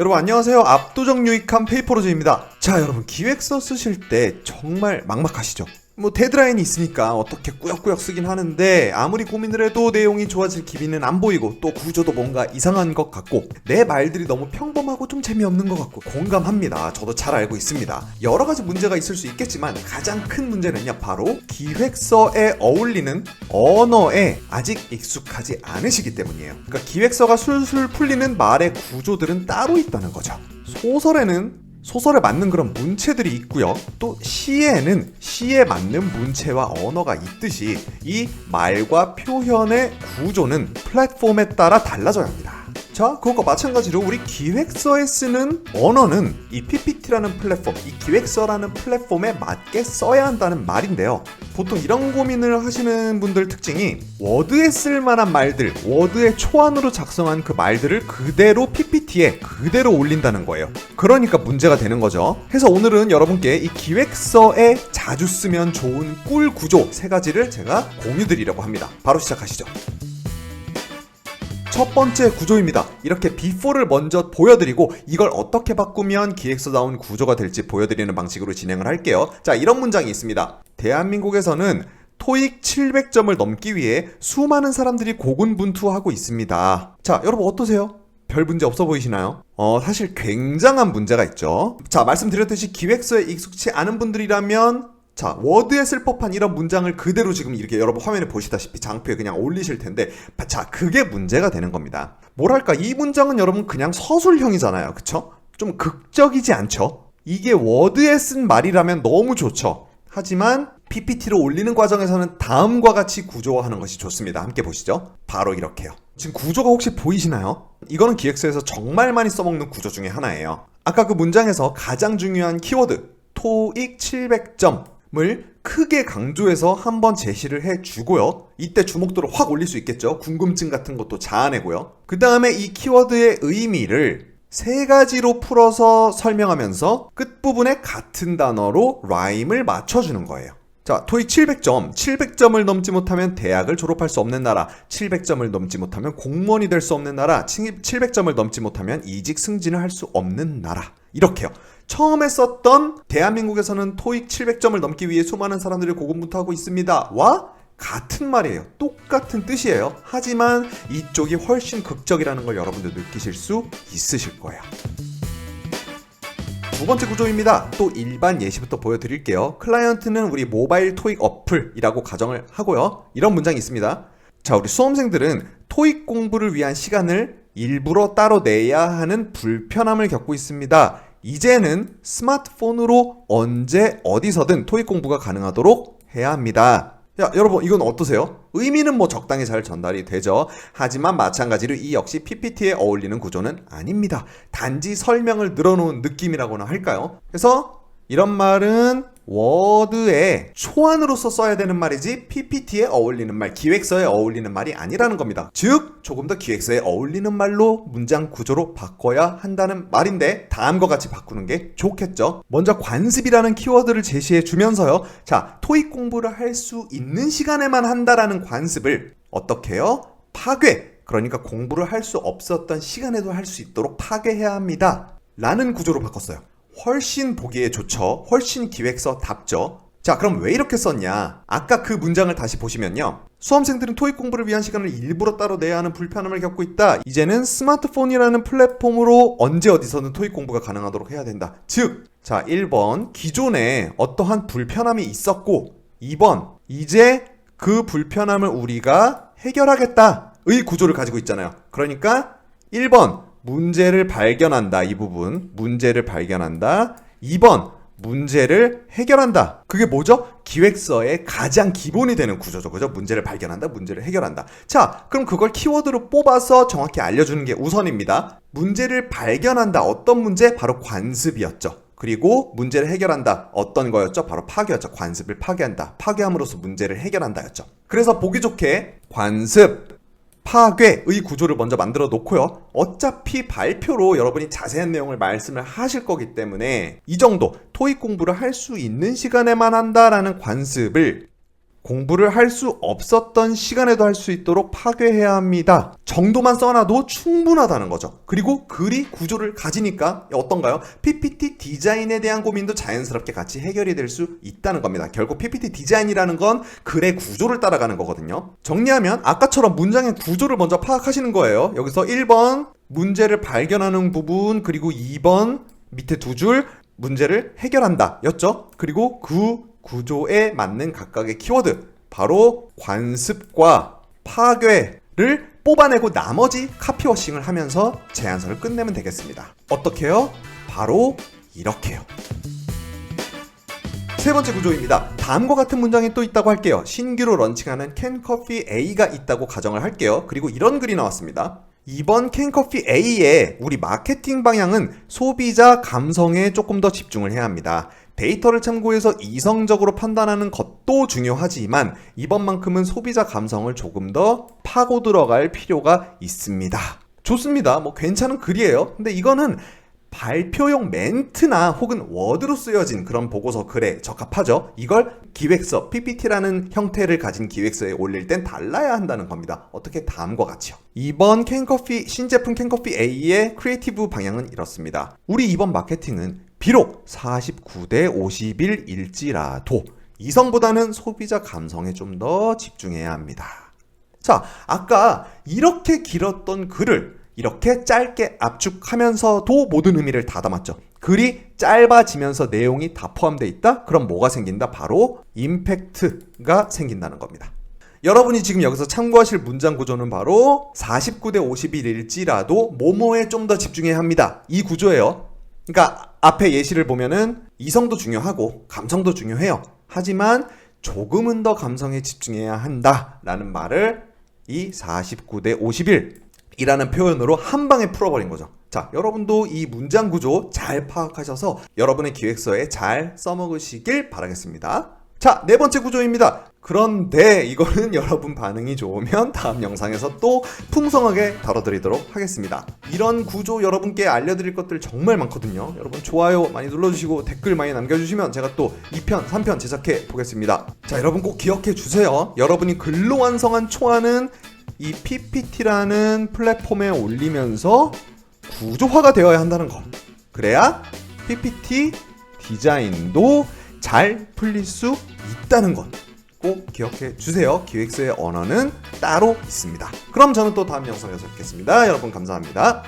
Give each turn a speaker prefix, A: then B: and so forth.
A: 여러분 안녕하세요. 압도적 유익한 페이퍼로즈입니다. 자, 여러분 기획서 쓰실 때 정말 막막하시죠? 뭐 데드라인이 있으니까 어떻게 꾸역꾸역 쓰긴 하는데 아무리 고민을 해도 내용이 좋아질 기미는 안 보이고 또 구조도 뭔가 이상한 것 같고 내 말들이 너무 평범하고 좀 재미없는 것 같고 공감합니다. 저도 잘 알고 있습니다. 여러 가지 문제가 있을 수 있겠지만 가장 큰 문제는요 바로 기획서에 어울리는 언어에 아직 익숙하지 않으시기 때문이에요. 그러니까 기획서가 술술 풀리는 말의 구조들은 따로 있다는 거죠. 소설에는 소설에 맞는 그런 문체들이 있고요. 또 시에는 시에 맞는 문체와 언어가 있듯이 이 말과 표현의 구조는 플랫폼에 따라 달라져야 합니다. 자, 그것과 마찬가지로 우리 기획서에 쓰는 언어는 이 PPT라는 플랫폼, 이 기획서라는 플랫폼에 맞게 써야 한다는 말인데요. 보통 이런 고민을 하시는 분들 특징이 워드에 쓸 만한 말들, 워드의 초안으로 작성한 그 말들을 그대로 PPT에 그대로 올린다는 거예요. 그러니까 문제가 되는 거죠. 그래서 오늘은 여러분께 이 기획서에 자주 쓰면 좋은 꿀 구조 세 가지를 제가 공유 드리려고 합니다. 바로 시작하시죠. 첫 번째 구조입니다. 이렇게 비포를 먼저 보여드리고 이걸 어떻게 바꾸면 기획서다운 구조가 될지 보여드리는 방식으로 진행을 할게요. 자, 이런 문장이 있습니다. 대한민국에서는 토익 700점을 넘기 위해 수많은 사람들이 고군분투하고 있습니다. 자, 여러분 어떠세요? 별 문제 없어 보이시나요? 어, 사실 굉장한 문제가 있죠. 자, 말씀드렸듯이 기획서에 익숙치 않은 분들이라면 자, 워드에 쓸 법한 이런 문장을 그대로 지금 이렇게 여러분 화면에 보시다시피 장표에 그냥 올리실 텐데, 자, 그게 문제가 되는 겁니다. 뭐랄까, 이 문장은 여러분 그냥 서술형이잖아요. 그쵸? 좀 극적이지 않죠? 이게 워드에 쓴 말이라면 너무 좋죠. 하지만 PPT로 올리는 과정에서는 다음과 같이 구조화하는 것이 좋습니다. 함께 보시죠. 바로 이렇게요. 지금 구조가 혹시 보이시나요? 이거는 기획서에서 정말 많이 써먹는 구조 중에 하나예요. 아까 그 문장에서 가장 중요한 키워드, 토익 700점. 을 크게 강조해서 한번 제시를 해 주고요. 이때 주목도를 확 올릴 수 있겠죠. 궁금증 같은 것도 자아내고요. 그 다음에 이 키워드의 의미를 세 가지로 풀어서 설명하면서 끝부분에 같은 단어로 라임을 맞춰주는 거예요. 자, 토익 700점. 700점을 넘지 못하면 대학을 졸업할 수 없는 나라. 700점을 넘지 못하면 공무원이 될 수 없는 나라. 700점을 넘지 못하면 이직 승진을 할 수 없는 나라. 이렇게요. 처음에 썼던 대한민국에서는 토익 700점을 넘기 위해 수많은 사람들이 고군분투하고 있습니다. 와 같은 말이에요. 똑같은 뜻이에요. 하지만 이쪽이 훨씬 극적이라는 걸 여러분들 느끼실 수 있으실 거예요. 두 번째 구조입니다. 또 일반 예시부터 보여드릴게요. 클라이언트는 우리 모바일 토익 어플이라고 가정을 하고요. 이런 문장이 있습니다. 자, 우리 수험생들은 토익 공부를 위한 시간을 일부러 따로 내야 하는 불편함을 겪고 있습니다. 이제는 스마트폰으로 언제 어디서든 토익 공부가 가능하도록 해야 합니다. 야, 여러분, 이건 어떠세요? 의미는 뭐 적당히 잘 전달이 되죠. 하지만 마찬가지로 이 역시 PPT에 어울리는 구조는 아닙니다. 단지 설명을 늘어놓은 느낌이라고나 할까요? 그래서 이런 말은 워드에 초안으로서 써야 되는 말이지 PPT에 어울리는 말, 기획서에 어울리는 말이 아니라는 겁니다. 즉, 조금 더 기획서에 어울리는 말로 문장 구조로 바꿔야 한다는 말인데 다음과 같이 바꾸는 게 좋겠죠. 먼저 관습이라는 키워드를 제시해 주면서요. 자, 토익 공부를 할 수 있는 시간에만 한다라는 관습을 어떻게 해요? 파괴. 그러니까 공부를 할 수 없었던 시간에도 할 수 있도록 파괴해야 합니다. 라는 구조로 바꿨어요. 훨씬 보기에 좋죠. 훨씬 기획서 답죠. 자, 그럼 왜 이렇게 썼냐? 아까 그 문장을 다시 보시면요. 수험생들은 토익 공부를 위한 시간을 일부러 따로 내야 하는 불편함을 겪고 있다. 이제는 스마트폰이라는 플랫폼으로 언제 어디서든 토익 공부가 가능하도록 해야 된다. 즉, 자, 1번. 기존에 어떠한 불편함이 있었고, 2번. 이제 그 불편함을 우리가 해결하겠다. 의 구조를 가지고 있잖아요. 그러니까 1번. 문제를 발견한다. 이 부분. 문제를 발견한다. 2번. 문제를 해결한다. 그게 뭐죠? 기획서의 가장 기본이 되는 구조죠. 그죠? 문제를 발견한다. 문제를 해결한다. 자, 그럼 그걸 키워드로 뽑아서 정확히 알려주는 게 우선입니다. 문제를 발견한다. 어떤 문제? 바로 관습이었죠. 그리고 문제를 해결한다. 어떤 거였죠? 바로 파괴였죠. 관습을 파괴한다. 파괴함으로써 문제를 해결한다였죠. 그래서 보기 좋게 관습, 파괴의 구조를 먼저 만들어 놓고요. 어차피 발표로 여러분이 자세한 내용을 말씀을 하실 거기 때문에 이 정도 토익 공부를 할 수 있는 시간에만 한다라는 관습을 공부를 할 수 없었던 시간에도 할 수 있도록 파괴해야 합니다. 정도만 써놔도 충분하다는 거죠. 그리고 글이 구조를 가지니까 어떤가요? PPT 디자인에 대한 고민도 자연스럽게 같이 해결이 될 수 있다는 겁니다. 결국 PPT 디자인이라는 건 글의 구조를 따라가는 거거든요. 정리하면 아까처럼 문장의 구조를 먼저 파악하시는 거예요. 여기서 1번 문제를 발견하는 부분 그리고 2번 밑에 두 줄 문제를 해결한다 였죠. 그리고 그 구조에 맞는 각각의 키워드 바로 관습과 파괴를 뽑아내고 나머지 카피워싱을 하면서 제안서를 끝내면 되겠습니다. 어떻게요? 바로 이렇게요. 세 번째 구조입니다. 다음과 같은 문장이 또 있다고 할게요. 신규로 런칭하는 캔커피 A가 있다고 가정을 할게요. 그리고 이런 글이 나왔습니다. 이번 캔커피 A의 우리 마케팅 방향은 소비자 감성에 조금 더 집중을 해야 합니다. 데이터를 참고해서 이성적으로 판단하는 것도 중요하지만 이번만큼은 소비자 감성을 조금 더 파고 들어갈 필요가 있습니다. 좋습니다. 뭐 괜찮은 글이에요. 근데 이거는 발표용 멘트나 혹은 워드로 쓰여진 그런 보고서 글에 적합하죠. 이걸 기획서, PPT라는 형태를 가진 기획서에 올릴 땐 달라야 한다는 겁니다. 어떻게 다음과 같이요. 이번 캔커피, 신제품 캔커피 A의 크리에이티브 방향은 이렇습니다. 우리 이번 마케팅은 비록 49대 51일지라도 이성보다는 소비자 감성에 좀 더 집중해야 합니다. 자, 아까 이렇게 길었던 글을 이렇게 짧게 압축하면서도 모든 의미를 다 담았죠. 글이 짧아지면서 내용이 다 포함되어 있다? 그럼 뭐가 생긴다? 바로 임팩트가 생긴다는 겁니다. 여러분이 지금 여기서 참고하실 문장 구조는 바로 49대 51일지라도 모모에 좀 더 집중해야 합니다. 이 구조예요. 그러니까 앞에 예시를 보면은 이성도 중요하고 감성도 중요해요. 하지만 조금은 더 감성에 집중해야 한다라는 말을 이 49대 51 이라는 표현으로 한 방에 풀어버린 거죠. 자, 여러분도 이 문장 구조 잘 파악하셔서 여러분의 기획서에 잘 써먹으시길 바라겠습니다. 자, 네 번째 구조입니다. 그런데 이거는 여러분 반응이 좋으면 다음 영상에서 또 풍성하게 다뤄드리도록 하겠습니다. 이런 구조 여러분께 알려드릴 것들 정말 많거든요. 여러분 좋아요 많이 눌러주시고 댓글 많이 남겨주시면 제가 또 2편, 3편 제작해 보겠습니다. 자, 여러분 꼭 기억해 주세요. 여러분이 글로 완성한 초안은 이 PPT라는 플랫폼에 올리면서 구조화가 되어야 한다는 거. 그래야 PPT 디자인도 잘 풀릴 수 있다는 것. 꼭 기억해 주세요. 기획서의 언어는 따로 있습니다. 그럼 저는 또 다음 영상에서 뵙겠습니다. 여러분 감사합니다.